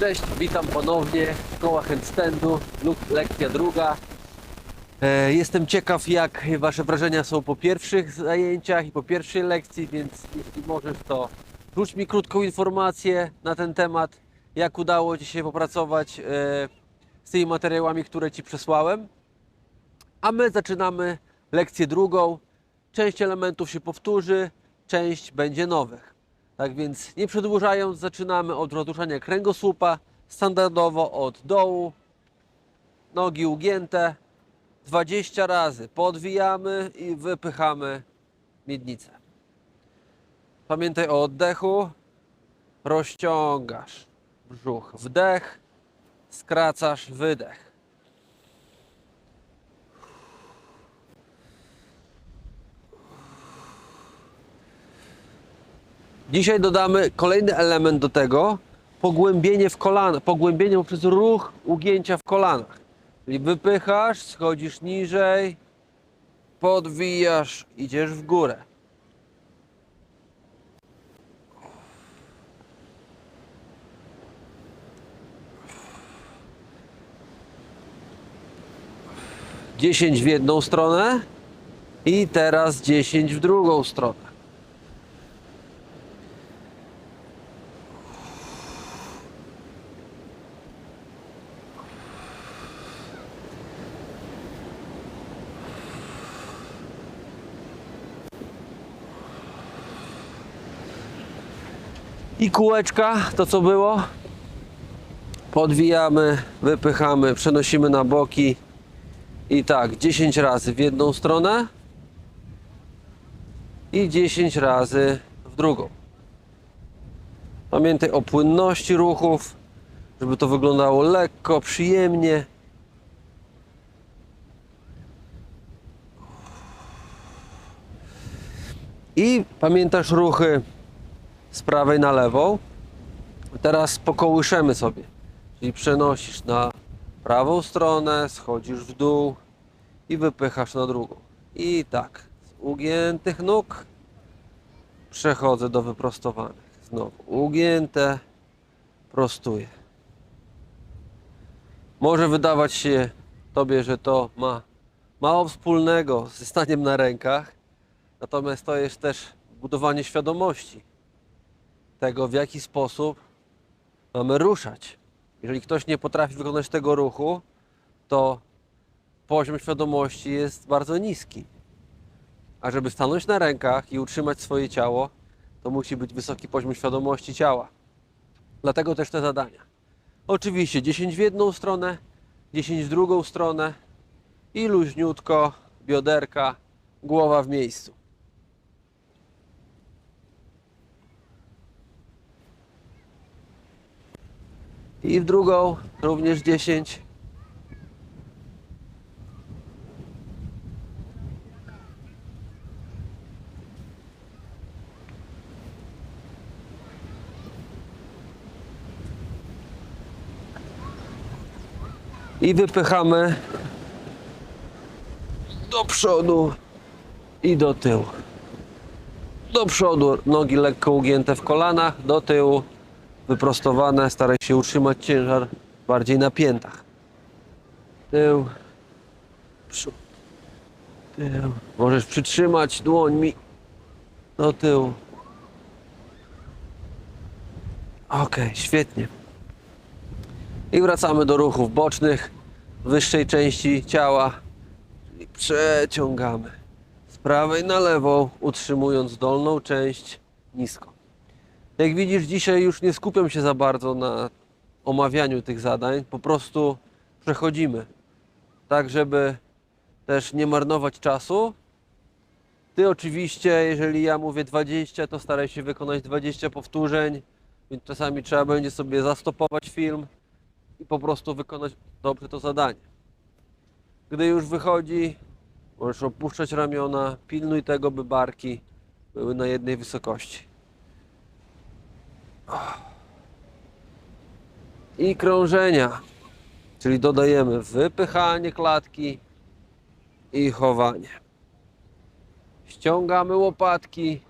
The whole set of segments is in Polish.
Cześć, witam ponownie. Szkoła handstandu lekcja druga. E, Jestem ciekaw, jak Wasze wrażenia są po pierwszych zajęciach i po pierwszej lekcji, więc jeśli możesz, to rzuć mi krótką informację na ten temat, jak udało Ci się popracować e, z tymi materiałami, które Ci przesłałem. A my zaczynamy lekcję drugą. Część elementów się powtórzy, część będzie nowych. Tak więc nie przedłużając, zaczynamy od rozruszania kręgosłupa, standardowo od dołu, nogi ugięte, 20 razy podwijamy i wypychamy miednicę. Pamiętaj o oddechu, rozciągasz brzuch, wdech, skracasz wydech. Dzisiaj dodamy kolejny element do tego, pogłębienie w kolana, pogłębienie poprzez ruch ugięcia w kolanach. Czyli wypychasz, schodzisz niżej, podwijasz, idziesz w górę. Dziesięć w jedną stronę i teraz dziesięć w drugą stronę. I kółeczka, to co było. Podwijamy, wypychamy, przenosimy na boki. I tak, 10 razy w jedną stronę i 10 razy w drugą. Pamiętaj o płynności ruchów, żeby to wyglądało lekko, przyjemnie. I pamiętasz ruchy z prawej na lewą. Teraz pokołyszemy sobie. Czyli przenosisz na prawą stronę, schodzisz w dół i wypychasz na drugą. I tak, z ugiętych nóg przechodzę do wyprostowanych. Znowu ugięte, prostuję. Może wydawać się Tobie, że to ma mało wspólnego ze staniem na rękach, natomiast to jest też budowanie świadomości tego, w jaki sposób mamy ruszać. Jeżeli ktoś nie potrafi wykonać tego ruchu, to poziom świadomości jest bardzo niski. A żeby stanąć na rękach i utrzymać swoje ciało, to musi być wysoki poziom świadomości ciała. Dlatego też te zadania. Oczywiście 10 w jedną stronę, 10 w drugą stronę i luźniutko, bioderka, głowa w miejscu. I w drugą również 10. I wypychamy do przodu i do tyłu. Do przodu nogi lekko ugięte w kolanach, do tyłu wyprostowane, staraj się utrzymać ciężar bardziej na piętach. Tył, przód, tył. Możesz przytrzymać dłońmi do tyłu. Ok, świetnie. I wracamy do ruchów bocznych, wyższej części ciała. Czyli przeciągamy z prawej na lewą, utrzymując dolną część nisko. Jak widzisz, dzisiaj już nie skupiam się za bardzo na omawianiu tych zadań, po prostu przechodzimy. Tak, żeby też nie marnować czasu. Ty oczywiście, jeżeli ja mówię 20, to staraj się wykonać 20 powtórzeń, więc czasami trzeba będzie sobie zastopować film i po prostu wykonać dobrze to zadanie. Gdy już wychodzi, możesz opuszczać ramiona, pilnuj tego, by barki były na jednej wysokości. I krążenia, czyli dodajemy wypychanie klatki i chowanie. Ściągamy łopatki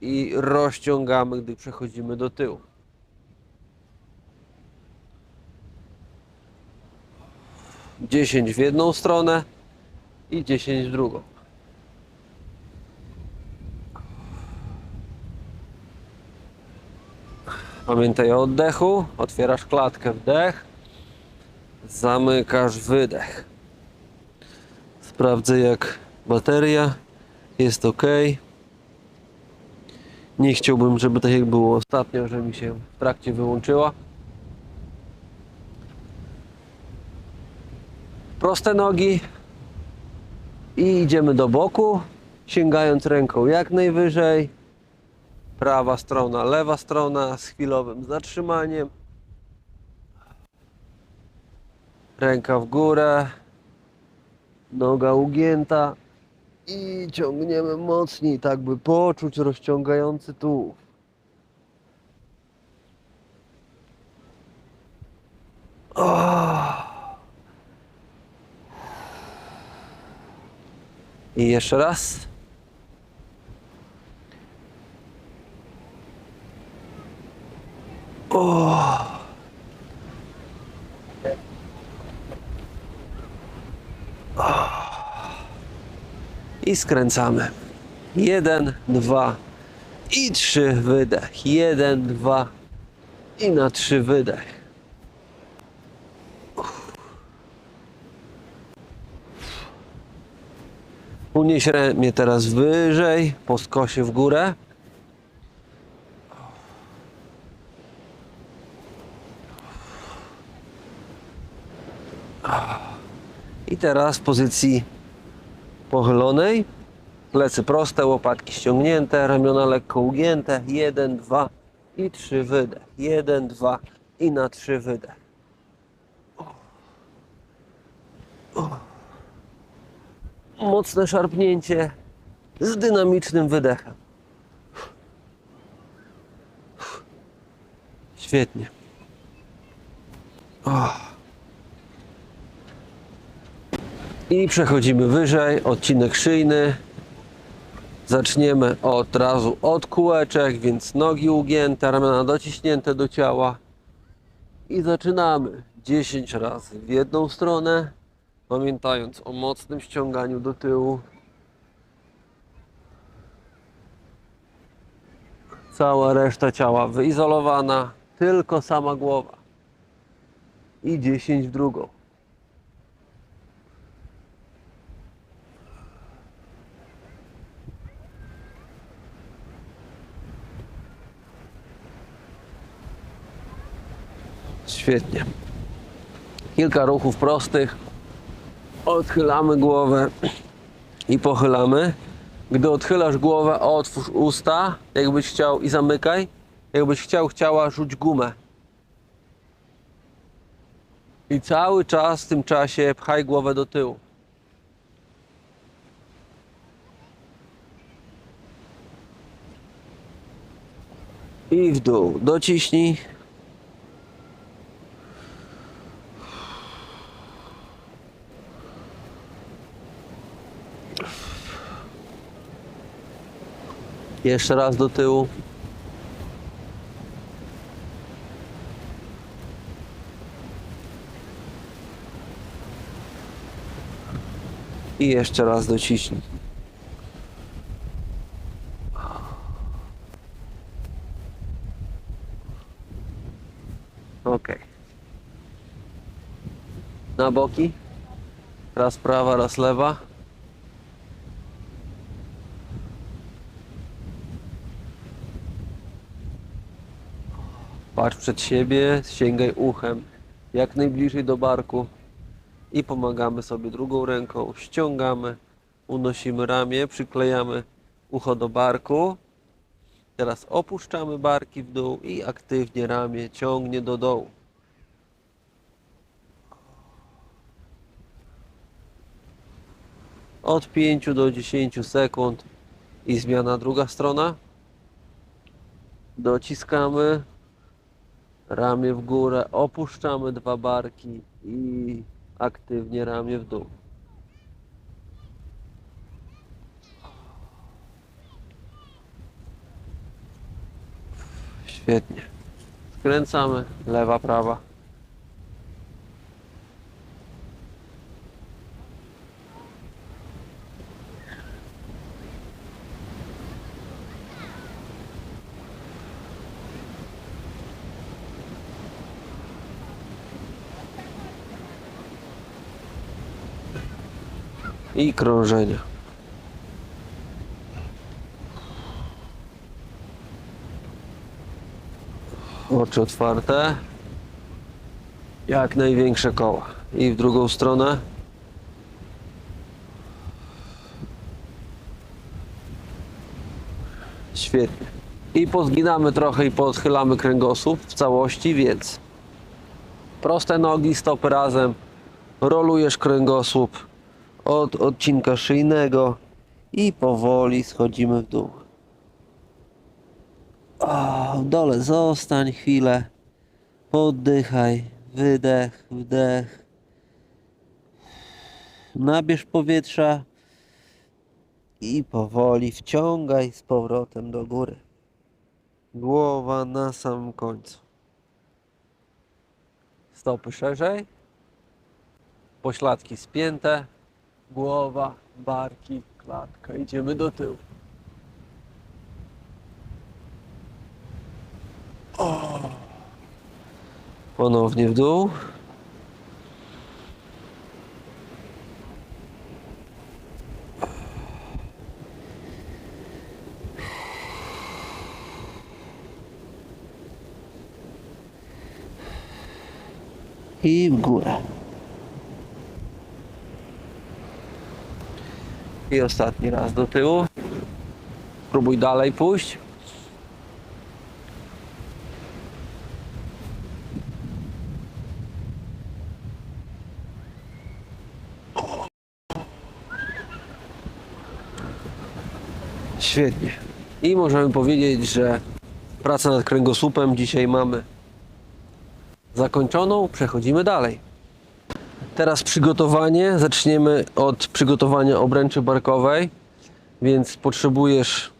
i rozciągamy, gdy przechodzimy do tyłu. Dziesięć w jedną stronę i dziesięć w drugą. Pamiętaj o oddechu. Otwierasz klatkę, wdech. Zamykasz wydech. Sprawdzę jak bateria. Jest ok. Nie chciałbym, żeby tak jak było ostatnio, że mi się w trakcie wyłączyła. Proste nogi i idziemy do boku, sięgając ręką jak najwyżej. Prawa strona, lewa strona z chwilowym zatrzymaniem. Ręka w górę, noga ugięta i ciągniemy mocniej, tak by poczuć rozciągający tułów. Oh. I jeszcze raz. O. I skręcamy. Jeden, dwa i trzy wydech. Jeden, dwa i na trzy wydech. Unieś ramię teraz wyżej, po skosie w górę. I teraz w pozycji pochylonej. Plecy proste, łopatki ściągnięte, ramiona lekko ugięte. Jeden, dwa i trzy wydech. Jeden, dwa i na trzy wydech. Mocne szarpnięcie z dynamicznym wydechem. Świetnie. O. I przechodzimy wyżej, odcinek szyjny. Zaczniemy od razu od kółeczek, więc nogi ugięte, ramiona dociśnięte do ciała. I zaczynamy 10 razy w jedną stronę, pamiętając o mocnym ściąganiu do tyłu. Cała reszta ciała wyizolowana, tylko sama głowa. I 10 w drugą. Świetnie. Kilka ruchów prostych. Odchylamy głowę i pochylamy. Gdy odchylasz głowę, otwórz usta, jakbyś chciał i zamykaj. Jakbyś chciał, chciała, rzuć gumę. I cały czas w tym czasie pchaj głowę do tyłu. I w dół. Dociśnij. Jeszcze raz do tyłu. I jeszcze raz dociśnij. Ok. Na boki. Raz prawa, raz lewa. Patrz przed siebie, sięgaj uchem jak najbliżej do barku i pomagamy sobie drugą ręką. Ściągamy, unosimy ramię, przyklejamy ucho do barku. Teraz opuszczamy barki w dół i aktywnie ramię ciągnie do dołu. Od 5 do 10 sekund i zmiana druga strona. Dociskamy, ramię w górę, opuszczamy dwa barki i aktywnie ramię w dół. Świetnie. Skręcamy, lewa, prawa. I krążenia. Oczy otwarte. Jak największe koła. I w drugą stronę. Świetnie. I pozginamy trochę i podchylamy kręgosłup w całości, więc proste nogi, stopy razem, rolujesz kręgosłup od odcinka szyjnego i powoli schodzimy w dół. O, w dole zostań chwilę, poddychaj, wydech, wdech. Nabierz powietrza i powoli wciągaj z powrotem do góry. Głowa na samym końcu. Stopy szerzej. Pośladki spięte. Głowa, barki, klatka. Idziemy do tyłu. O. Ponownie w dół. I w górę. I ostatni raz do tyłu. Próbuj dalej pójść. Świetnie. I możemy powiedzieć, że pracę nad kręgosłupem dzisiaj mamy zakończoną. Przechodzimy dalej. Teraz przygotowanie. Zaczniemy od przygotowania obręczy barkowej. Więc potrzebujesz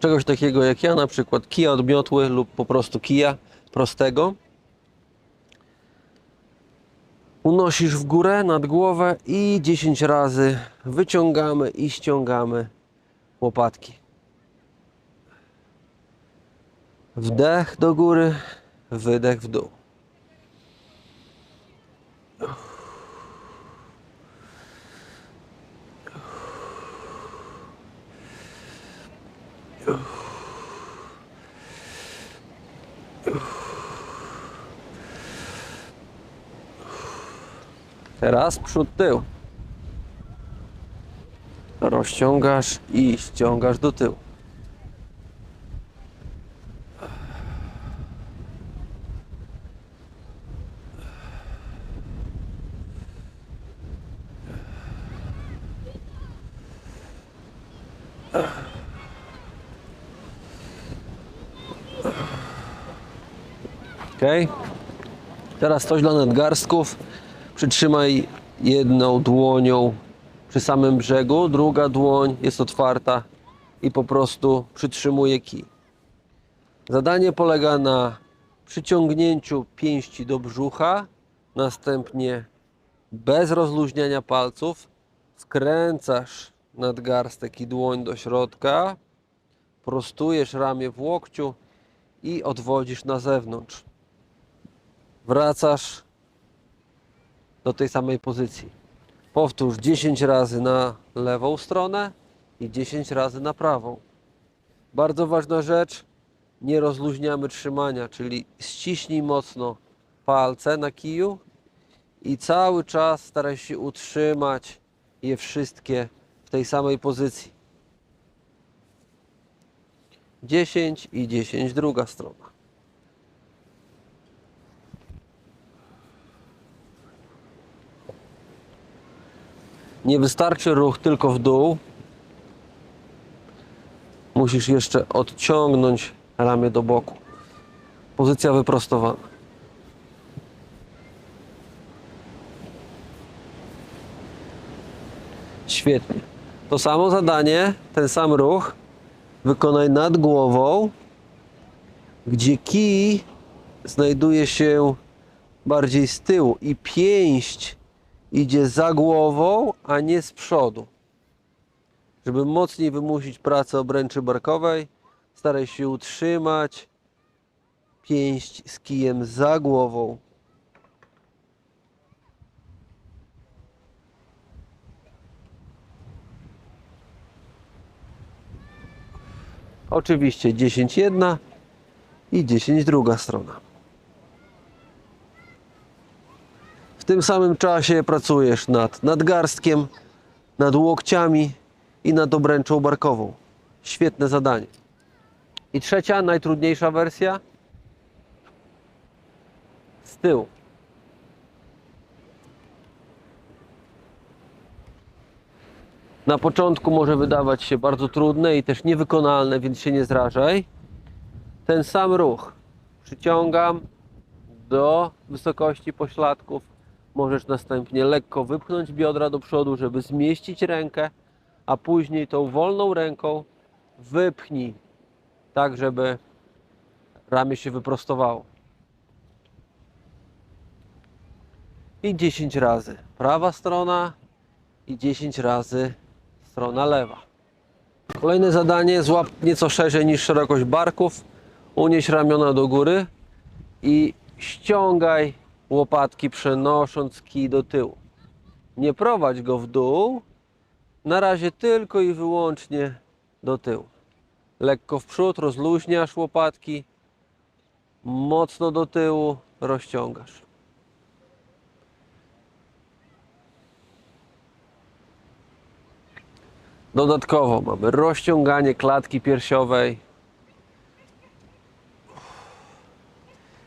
czegoś takiego jak ja, na przykład kija od miotły lub po prostu kija prostego. Unosisz w górę nad głowę i 10 razy wyciągamy i ściągamy łopatki. Wdech do góry, wydech w dół. Teraz przód, tył. Rozciągasz i ściągasz do tyłu. Teraz coś dla nadgarstków. Przytrzymaj jedną dłonią przy samym brzegu, druga dłoń jest otwarta i po prostu przytrzymuje kij. Zadanie polega na przyciągnięciu pięści do brzucha, następnie bez rozluźniania palców skręcasz nadgarstek i dłoń do środka, prostujesz ramię w łokciu i odwodzisz na zewnątrz. Wracasz do tej samej pozycji. Powtórz 10 razy na lewą stronę i 10 razy na prawą. Bardzo ważna rzecz, nie rozluźniamy trzymania, czyli ściśnij mocno palce na kiju i cały czas staraj się utrzymać je wszystkie w tej samej pozycji. 10 i 10 druga strona. Nie wystarczy ruch tylko w dół. Musisz jeszcze odciągnąć ramię do boku. Pozycja wyprostowana. Świetnie. To samo zadanie, ten sam ruch wykonaj nad głową, gdzie kij znajduje się bardziej z tyłu i pięść idzie za głową, a nie z przodu. Żeby mocniej wymusić pracę obręczy barkowej, staraj się utrzymać pięść z kijem za głową. Oczywiście 10.1 i 10.2 strona. W tym samym czasie pracujesz nad nadgarstkiem, nad łokciami i nad obręczą barkową. Świetne zadanie. I trzecia, najtrudniejsza wersja z tyłu. Na początku może wydawać się bardzo trudne i też niewykonalne, więc się nie zrażaj. Ten sam ruch przyciągam do wysokości pośladków. Możesz następnie lekko wypchnąć biodra do przodu, żeby zmieścić rękę, a później tą wolną ręką wypchnij, tak żeby ramię się wyprostowało. I 10 razy prawa strona i 10 razy strona lewa. Kolejne zadanie, złap nieco szerzej niż szerokość barków, unieś ramiona do góry i ściągaj łopatki przenosząc kij do tyłu. Nie prowadź go w dół, na razie tylko i wyłącznie do tyłu. Lekko w przód, rozluźniasz łopatki, mocno do tyłu, rozciągasz. Dodatkowo mamy rozciąganie klatki piersiowej.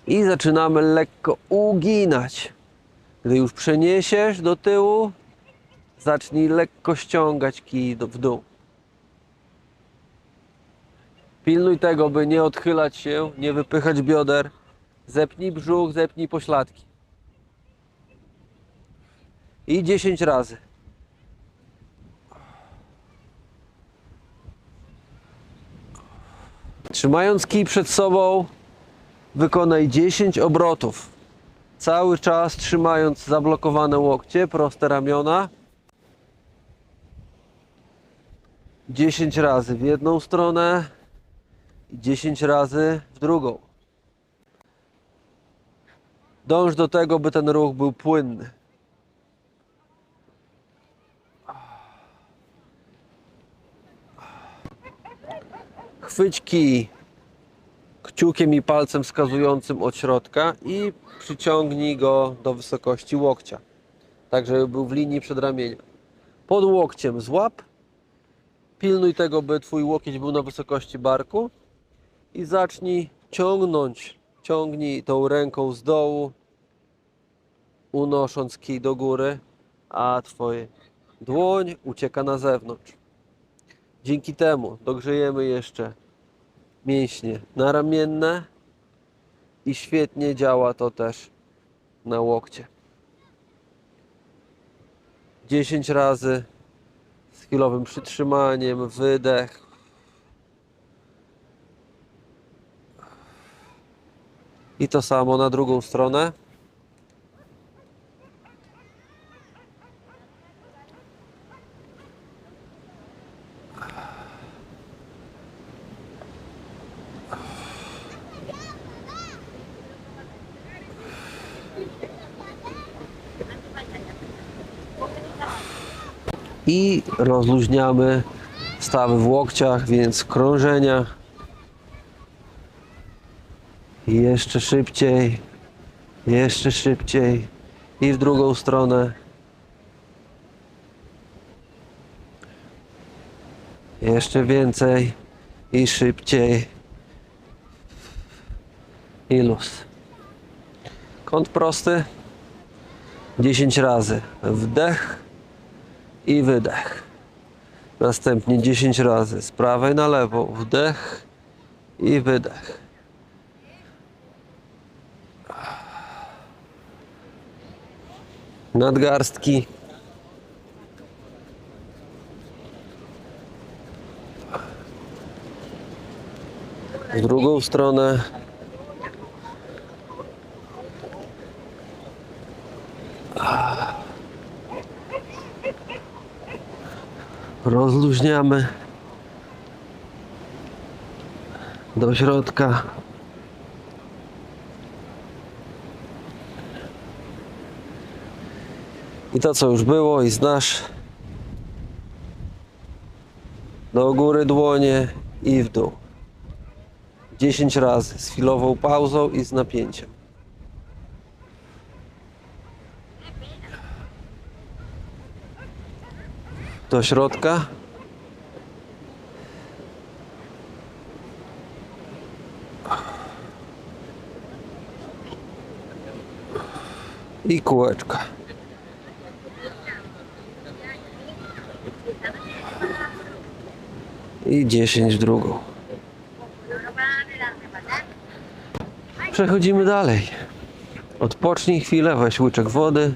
I zaczynamy lekko uginać. Gdy już przeniesiesz do tyłu, zacznij lekko ściągać kij w dół. Pilnuj tego, by nie odchylać się, nie wypychać bioder. Zepnij brzuch, zepnij pośladki. I 10 razy. Trzymając kij przed sobą, wykonaj 10 obrotów. Cały czas trzymając zablokowane łokcie, proste ramiona. 10 razy w jedną stronę i 10 razy w drugą. Dąż do tego, by ten ruch był płynny. Chwyć kij kciukiem i palcem wskazującym od środka i przyciągnij go do wysokości łokcia, tak żeby był w linii przedramienia. Pod łokciem złap, pilnuj tego, by twój łokieć był na wysokości barku i zacznij ciągnąć, ciągnij tą ręką z dołu, unosząc kij do góry, a twoja dłoń ucieka na zewnątrz. Dzięki temu dogrzejemy jeszcze mięśnie naramienne i świetnie działa to też na łokcie. 10 razy z chwilowym przytrzymaniem, wydech. I to samo na drugą stronę. i rozluźniamy stawy w łokciach, więc krążenia. I jeszcze szybciej, jeszcze szybciej i w drugą stronę. Jeszcze więcej i szybciej. I luz. Kąt prosty. 10 razy. Wdech i wydech. Następnie 10 razy z prawej na lewo, wdech i wydech. Nadgarstki. W drugą stronę. Rozluźniamy do środka. I to co już było i znasz. Do góry dłonie i w dół. 10 razy z chwilową pauzą i z napięciem. Do środka. I kółeczka. I 10 w drugą. Przechodzimy dalej. Odpocznij chwilę, weź łyczek wody.